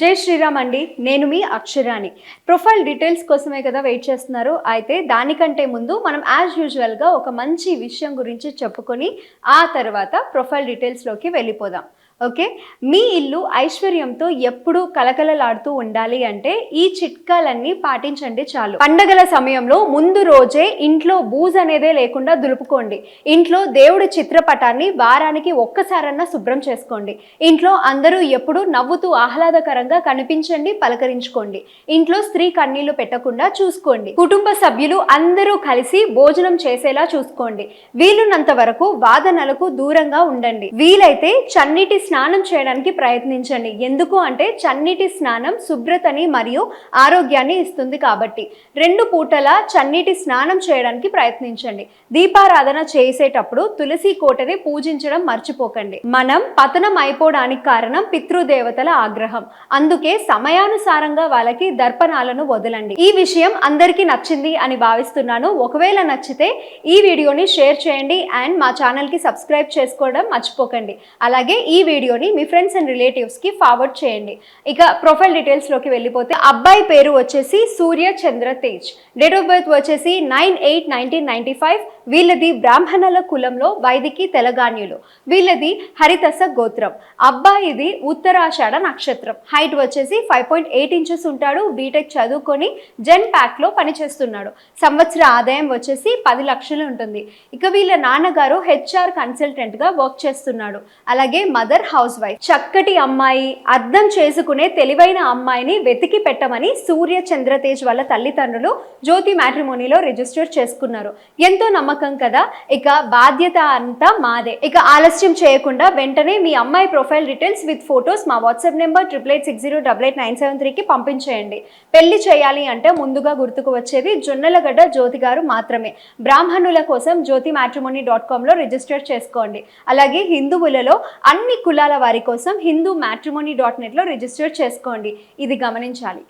జై శ్రీరామ్ అండి. నేను మీ అక్షరాని ప్రొఫైల్ డీటెయిల్స్ కోసమే కదా వెయిట్ చేస్తున్నారు. అయితే దానికంటే ముందు మనం యాజ్ యూజువల్గా ఒక మంచి విషయం గురించి చెప్పుకొని ఆ తర్వాత ప్రొఫైల్ డీటెయిల్స్లోకి వెళ్ళిపోదాం. ఓకే? మీ ఇల్లు ఐశ్వర్యంతో ఎప్పుడు కలకలలాడుతూ ఉండాలి అంటే ఈ చిట్కాలన్నీ పాటించండి చాలు. పండగల సమయంలో ముందు రోజే ఇంట్లో బూజ్ అనేదే లేకుండా దులుపుకోండి. ఇంట్లో దేవుడి చిత్రపటాన్ని వారానికి ఒక్కసారన్నా శుభ్రం చేసుకోండి. ఇంట్లో అందరూ ఎప్పుడూ నవ్వుతూ ఆహ్లాదకరంగా కనిపించండి పలకరించుకోండి. ఇంట్లో స్త్రీ కన్నీళ్ళు పెట్టకుండా చూసుకోండి. కుటుంబ సభ్యులు అందరూ కలిసి భోజనం చేసేలా చూసుకోండి. వీలున్నంత వరకు వాదనలకు దూరంగా ఉండండి. వీలైతే చన్నీటి స్నానం చేయడానికి ప్రయత్నించండి. ఎందుకు అంటే చన్నీటి స్నానం శుభ్రతని మరియు ఆరోగ్యాన్ని ఇస్తుంది కాబట్టి. రెండు పూటల చన్నీటి స్నానం చేయడానికి ప్రయత్నించండి. దీపారాధన చేసేటప్పుడు తులసి కోటని పూజించడం మర్చిపోకండి. మనం పతనం అయిపోవడానికి కారణం పితృదేవతల ఆగ్రహం. అందుకే సమయానుసారంగా వాళ్ళకి దర్పణాలను వదలండి. ఈ విషయం అందరికీ నచ్చింది అని భావిస్తున్నాను. ఒకవేళ నచ్చితే ఈ వీడియోని షేర్ చేయండి అండ్ మా ఛానల్కి సబ్స్క్రైబ్ చేసుకోవడం మర్చిపోకండి. అలాగే ఈ వీడియోని మీ ఫ్రెండ్స్ అండ్ రిలేటివ్స్కి ఫార్వర్డ్ చేయండి. ఇక ప్రొఫైల్ డీటెయిల్స్లోకి వెళ్ళిపోతే అబ్బాయి పేరు వచ్చేసి Surya Chandra Tej. Date of birth వచ్చేసి nine eight nineteen ninety five వీళ్ళది బ్రాహ్మణుల కులంలో వైదికి తెలగాన్యులు వీళ్ళది హరితస గోత్రం. అబ్బాయిది ఉత్తరాషాఢ నక్షత్రం. హైట్ వచ్చేసి ఫైవ్ పాయింట్ ఎయిట్ ఇంచెస్ ఉంటాడు. బీటెక్ చదువుకొని జెన్ ప్యాక్లో పనిచేస్తున్నాడు. సంవత్సర ఆదాయం వచ్చేసి పది లక్షలు ఉంటుంది. ఇక వీళ్ళ నాన్నగారు హెచ్ఆర్ కన్సల్టెంట్గా వర్క్ చేస్తున్నాడు. అలాగే మదర్ హౌస్ వైఫ్ చక్కటి అమ్మాయి అర్థం చేసుకునే తెలివైన అమ్మాయిని వెతికి పెట్టమని సూర్య చంద్రతేజ్ వాళ్ళ తల్లిదండ్రులు జ్యోతి మ్యాట్రిమోనీలో రిజిస్టర్ చేసుకున్నారు. ఎంతో నమ్మకం కదా? ఇక బాధ్యత అంతా మాదే. ఇక ఆలస్యం చేయకుండా వెంటనే మీ అమ్మాయి ప్రొఫైల్ డీటెయిల్స్ విత్ ఫొటోస్ మా WhatsApp number triple eight six zero double eight nine seven త్రీకి పంపించేయండి. పెళ్ళి చేయాలి అంటే ముందుగా గుర్తుకు వచ్చేది జొన్నలగడ్డ జ్యోతి గారు మాత్రమే. బ్రాహ్మణుల కోసం జ్యోతి మ్యాట్రిమోనీ డాట్ కామ్లో రిజిస్టర్ చేసుకోండి. అలాగే హిందువులలో అన్ని కులాల వారి కోసం హిందూ మ్యాట్రిమోనీ డాట్ నెట్లో రిజిస్టర్ చేసుకోండి. ఇది గమనించాలి.